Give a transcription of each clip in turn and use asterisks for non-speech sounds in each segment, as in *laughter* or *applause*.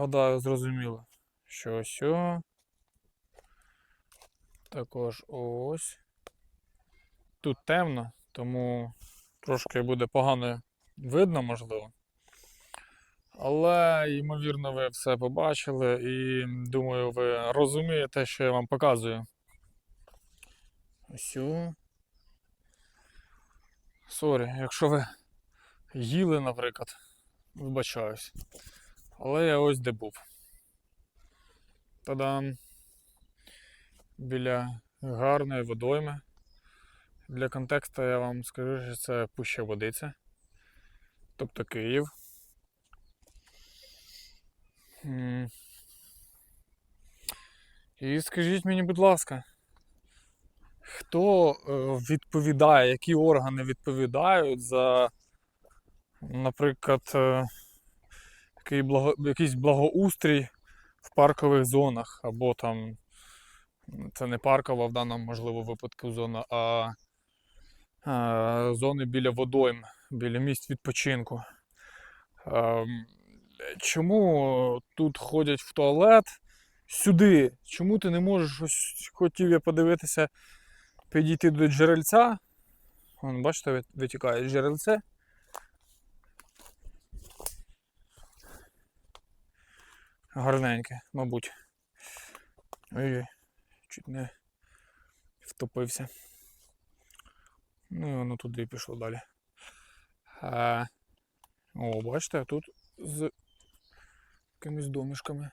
гадаю, зрозуміло, що ось. Також ось. Тут темно, тому трошки буде погано видно, можливо. Але, ймовірно, ви все побачили і думаю, ви розумієте, що я вам показую. Ось. Сорі, якщо ви їли, наприклад, вибачаюсь. Але я ось де був. Та-дам! Біля гарної водойми. Для контексту я вам скажу, що це Пуща Водиця. Тобто Київ. І скажіть мені, будь ласка, хто е, відповідає, які органи відповідають за, наприклад, е, який благо, якийсь благоустрій в паркових зонах, або там це не паркова в даному можливо випадку зона, а, а зони біля водойм, біля місць відпочинку. Ем, Чому тут ходять в туалет сюди? Чому ти не можеш ось хотів я подивитися, підійти до джерельця? Вон, бачите, витікає джерельце. Гарненьке, мабуть. Ой-ой, чуть не втопився. Ну і воно туди пішло далі. А, о, бачите, тут з якимись домішками.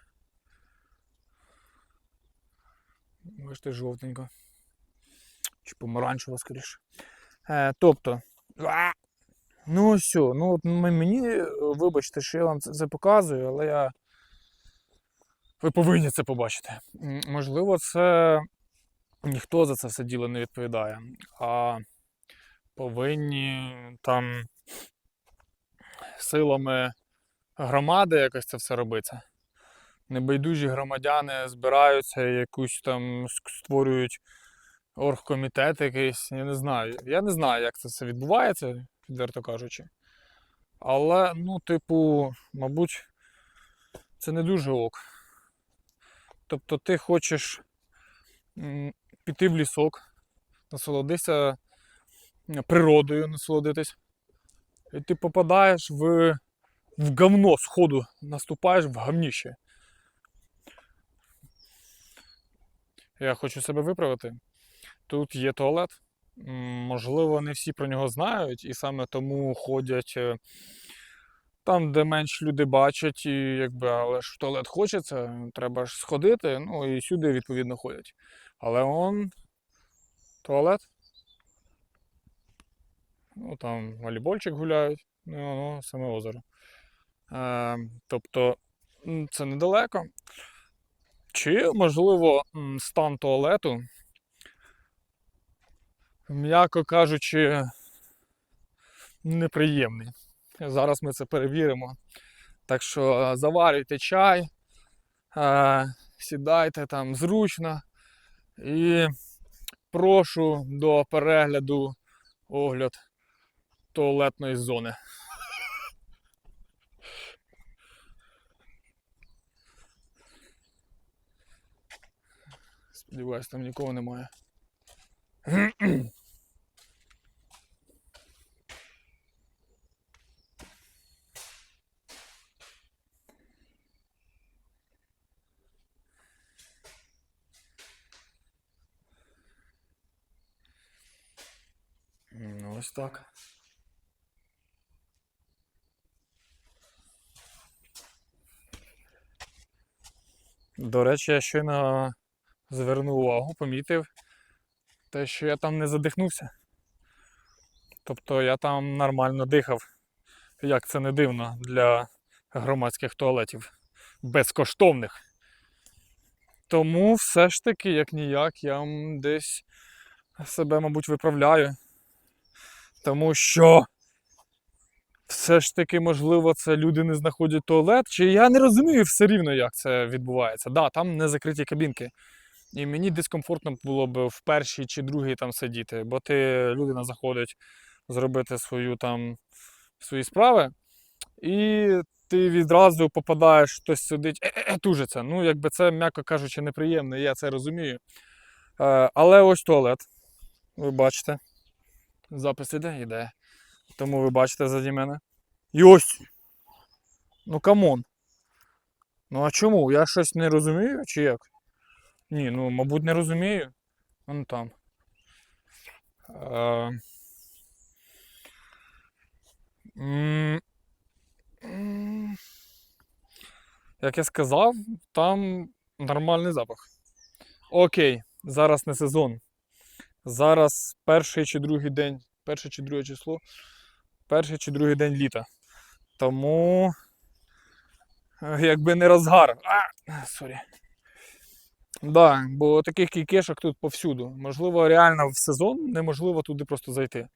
Бачите, жовтенько. Чи помаранчево, скоріше. Тобто. Ну все, ну от мені, вибачте, що я вам це показую, але я. Ви повинні це побачити. Можливо, це ніхто за це все діло не відповідає, а повинні там силами громади якось це все робиться. Небайдужі громадяни збираються і якусь там створюють оргкомітет якийсь. Я не знаю. Я не знаю, як це все відбувається, відверто кажучи. Але, ну, типу, мабуть, це не дуже ок. Тобто ти хочеш піти в лісок, насолодитися природою, насолодитись. І ти попадаєш в, в говно сходу, наступаєш в говніще. Я хочу себе виправити. Тут є туалет. Можливо, не всі про нього знають, і саме тому ходять е, там, де менш люди бачать, і якби, але ж в туалет хочеться, треба ж сходити, ну і сюди відповідно ходять. Але он туалет. Ну, там волейбольчик гуляють, ну, воно саме озеро. Е, тобто це недалеко. Чи, можливо, стан туалету, м'яко кажучи, неприємний. Зараз ми це перевіримо. Так що е, заварюйте чай, е, сідайте там зручно і прошу до перегляду огляд туалетної зони. Сподіваюсь, там нікого немає. Ну, ось так. До речі, я щойно звернув увагу, помітив те, що я там не задихнувся. Тобто я там нормально дихав, як це не дивно для громадських туалетів безкоштовних. Тому все ж таки, як ніяк, я десь себе, мабуть, виправляю. Тому що все ж таки, можливо, це люди не знаходять туалет. Чи я не розумію все рівно, як це відбувається. Да, там не закриті кабінки. І мені дискомфортно було б в першій чи другій там сидіти, бо ти людина заходить зробити свою там свої справи. І ти відразу попадаєш, хтось сидить, е-е, тужиться. Ну, якби це, м'яко кажучи, неприємно, я це розумію. Е, але ось туалет. Ви бачите. Запис іде, іде. Тому ви бачите заді мене. І ось. Ну камон. Ну а чому? Я щось не розумію, чи як? Ні, ну, мабуть, не розумію. Вон там. Е, м, м, Як я сказав, там нормальний запах. Окей, зараз не сезон. Зараз перший чи другий день, перше чи друге число, перший чи другий день літа. Тому е, якби не розгар. А, сорі. Да, бо таких кійкешок тут повсюду. Можливо, реально в сезон неможливо туди просто зайти.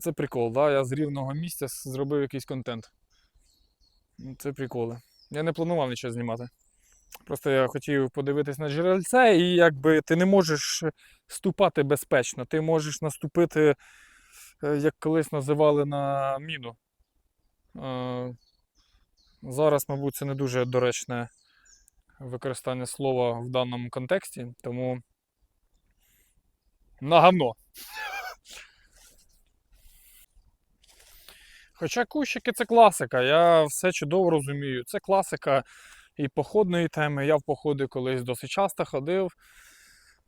Це прикол, да? Я з рівного місця зробив якийсь контент. Це приколи. Я не планував нічого знімати. Просто я хотів подивитись на джерельце, і якби ти не можеш ступати безпечно. Ти можеш наступити, е, як колись називали на міну. Е, Зараз, мабуть, це не дуже доречне використання слова в даному контексті, тому на гавно. Хоча кущики це класика, я все чудово розумію. Це класика і походної теми. Я в походи колись досить часто ходив.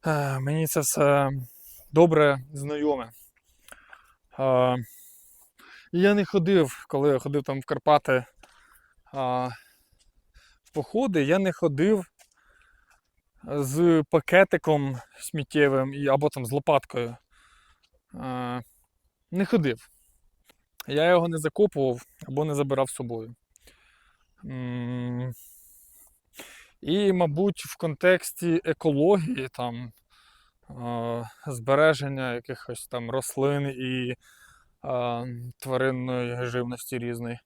Е, Мені це все добре знайоме. Е, Я не ходив, коли я ходив там в Карпати в походи, я не ходив з пакетиком сміттєвим або там з лопаткою. Е, Не ходив. Я його не закопував або не забирав з собою. І, мабуть, в контексті екології, там, збереження якихось там рослин і тваринної живності різної.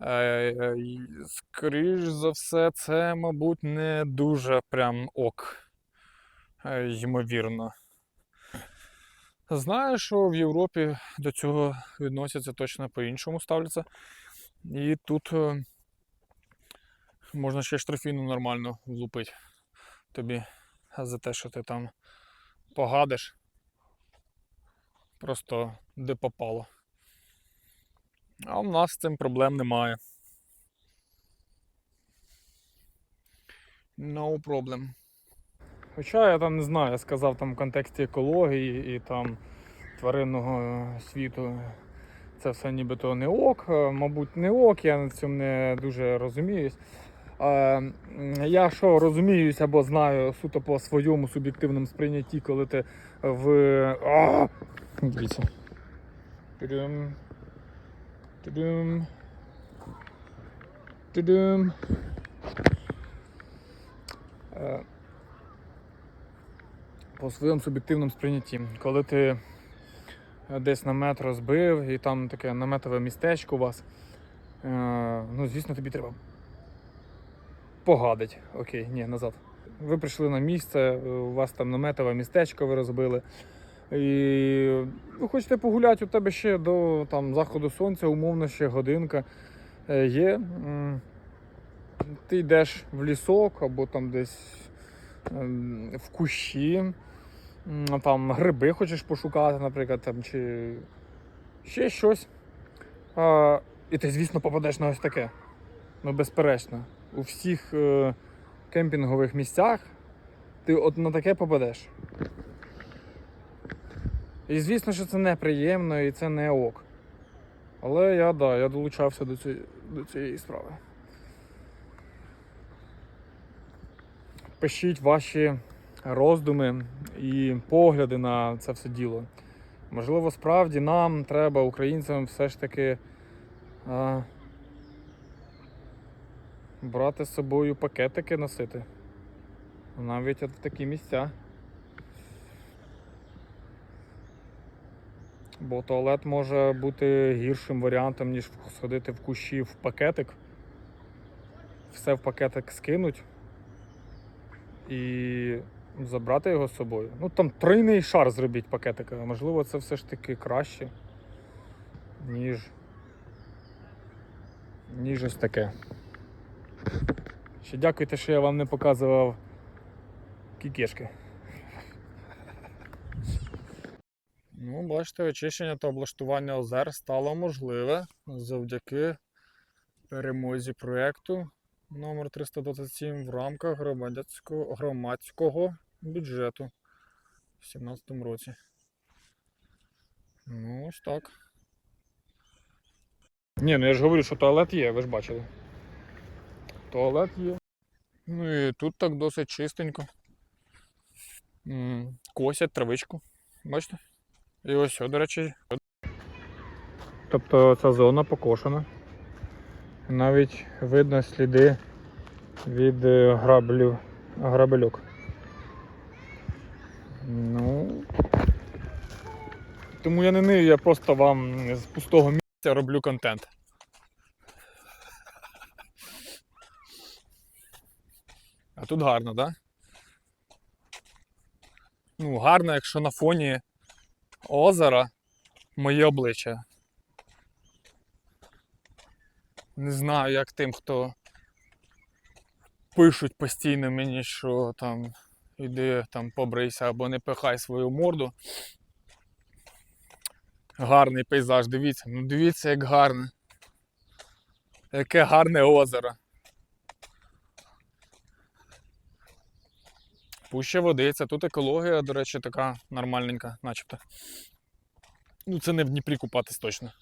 Е, е, Скоріш за все, це, мабуть, не дуже прям ок, е, ймовірно. Знаю, що в Європі до цього відносяться точно по-іншому ставляться. І тут можна ще штрафіну нормально влупити тобі за те, що ти там погадиш. Просто де попало. А в нас з цим проблем немає. No problem. Хоча я там не знаю, я сказав там в контексті екології і там тваринного світу. Це все нібито не ок. Мабуть, не ок, я на цьому не дуже розуміюсь. Я що розуміюсь або знаю суто по своєму суб'єктивному сприйнятті, коли ти в. Дивіться. Тудум. Тудум. Тудум. Е, По своєму суб'єктивному сприйнятті. Коли ти десь намет розбив і там таке наметове містечко у вас, е, ну, звісно, тобі треба погадить. Окей, ні, назад. Ви прийшли на місце, е, у вас там наметове містечко ви розбили. І ви хочете погуляти, у тебе ще до там, заходу сонця, умовно, ще годинка е, є. Ти йдеш в лісок або там десь ем, в кущі, там гриби хочеш пошукати, наприклад, там, чи ще щось. І ти, звісно, попадеш на ось таке. Ну, безперечно. У всіх е, кемпінгових місцях ти от на таке попадеш. І звісно, що це неприємно і це не ок. Але я, да, я долучався до цієї, до цієї справи. Пишіть ваші роздуми і погляди на це все діло. Можливо, справді нам треба, українцям, все ж таки а, брати з собою пакетики носити. Навіть в такі місця. Бо туалет може бути гіршим варіантом, ніж сходити в кущі в пакетик. Все в пакетик скинуть і забрати його з собою. Ну там тройний шар зробіть пакетика. Можливо, це все ж таки краще, ніж ніж ось таке. Ще дякуйте, що я вам не показував кікешки. Ну, бачите, очищення та облаштування озер стало можливе завдяки перемозі проєкту номер 327 в рамках громадського, громадського бюджету у 2017 році. Ну, ось так. Ні, ну я ж говорю, що туалет є, ви ж бачили. Туалет є. Ну і тут так досить чистенько. Косять травичку. Бачите? І ось, до речі. Тобто ця зона покошена. Навіть видно сліди від е, граблів, грабельок. Ну. Тому я не нию, я просто вам з пустого місця роблю контент. А тут гарно, так? Да? Ну, гарно, якщо на фоні озера моє обличчя. Не знаю, як тим, хто пишуть постійно мені, що там іди там побрийся або не пихай свою морду. Гарний пейзаж, дивіться, ну дивіться, як гарне. Яке гарне озеро. Пуща водиця, тут екологія, до речі, така нормальненька, начебто. Ну, це не в Дніпрі купатись точно.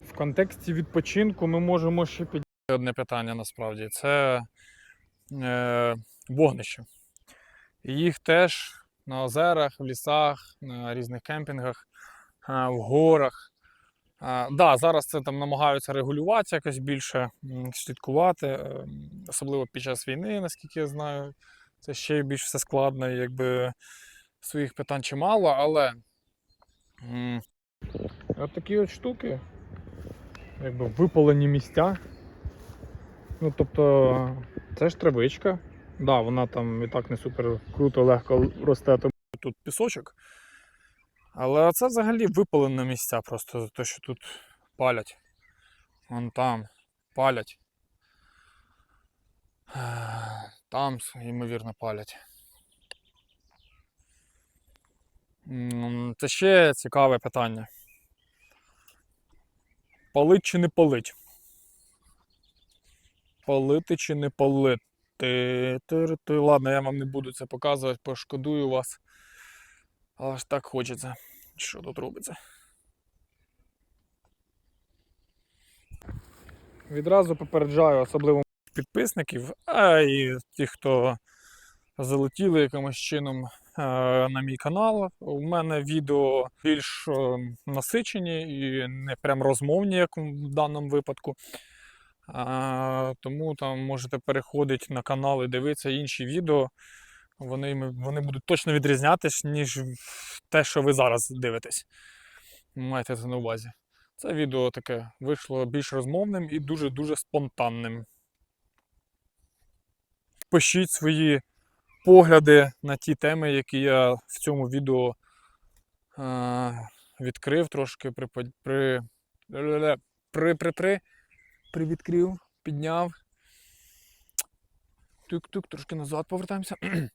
В контексті відпочинку ми можемо ще підняти одне питання насправді. Це е, вогнище. І їх теж на озерах, в лісах, на різних кемпінгах, в горах. Да, зараз це там намагаються регулювати якось більше, слідкувати, е, особливо під час війни, наскільки я знаю. Це ще більш все складно, якби своїх питань чимало, але от такі от штуки, якби випалені місця. Ну, тобто, це ж травичка. Да, вона там і так не супер круто, легко росте, тут пісочок. Але це взагалі випалені місця просто за те, що тут палять. Вон там палять. Там, ймовірно, палять. Це ще цікаве питання. Палить чи не палить? Палити чи не палити? Ти-ти-ти. Ладно, я вам не буду це показувати, пошкодую вас. Але ж так хочеться. Що тут робиться? Відразу попереджаю, особливо підписників, а і тих, хто залетіли якимось чином на мій канал. У мене відео більш насичені і не прям розмовні, як в даному випадку. А, тому там можете переходити на канал і дивитися інші відео. Вони, вони будуть точно відрізнятись, ніж те, що ви зараз дивитесь. Майте це на увазі. Це відео таке вийшло більш розмовним і дуже-дуже спонтанним. Пишіть свої погляди на ті теми, які я в цьому відео е, відкрив трошки при, при, при, при, при, привідкрив, підняв. Тук-тук, трошки назад повертаємося. *clears throat*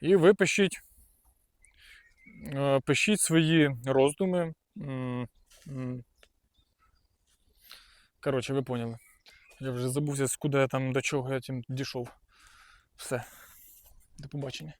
І ви пишіть. е, Пишіть свої роздуми. Коротше, ви поняли. Я вже забувся, куди я там до чого я тим дійшов. Все. До побачення.